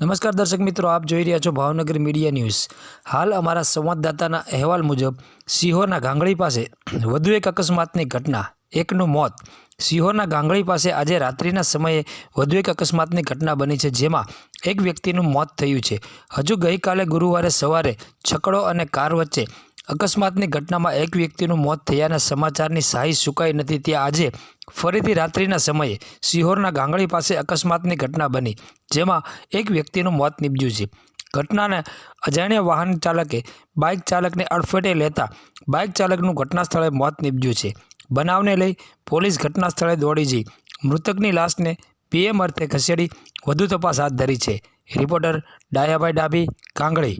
નમસ્કાર દર્શક મિત્રો, આપ જોઈ રહ્યા છો ભાવનગર મીડિયા ન્યૂઝ. હાલ અમારા સંવાદદાતાના અહેવાલ મુજબ, સિહોરના ગાંગડી પાસે વધુ એક અકસ્માતની ઘટના, એકનું મોત. સિહોરના ગાંગડી પાસે આજે રાત્રિના સમયે વધુ એક અકસ્માતની ઘટના બની છે, જેમાં એક વ્યક્તિનું મોત થયું છે. હજુ ગઈકાલે ગુરુવારે સવારે છકડો અને કાર વચ્ચે અકસ્માતની ઘટનામાં એક વ્યક્તિનું મોત થયાના સમાચારની સહાય સુકાઈ નથી. ત્યાં આજે ફરીથી રાત્રિના સમયે સિહોરના ગાંગડી પાસે અકસ્માતની ઘટના બની, જેમાં એક વ્યક્તિનું મોત નીપજ્યું છે. ઘટનાને અજાણ્યા વાહન ચાલકે બાઇક ચાલકને અડફેટે લેતા બાઇક ચાલકનું ઘટના સ્થળે મોત નીપજ્યું છે. બનાવને લઈ પોલીસ ઘટના સ્થળે દોડી જઈ, મૃતકની લાશને પીએમ અર્થે ખસેડી વધુ તપાસ હાથ ધરી છે. રિપોર્ટર ડાયાભાઈ ડાભી કાંગડી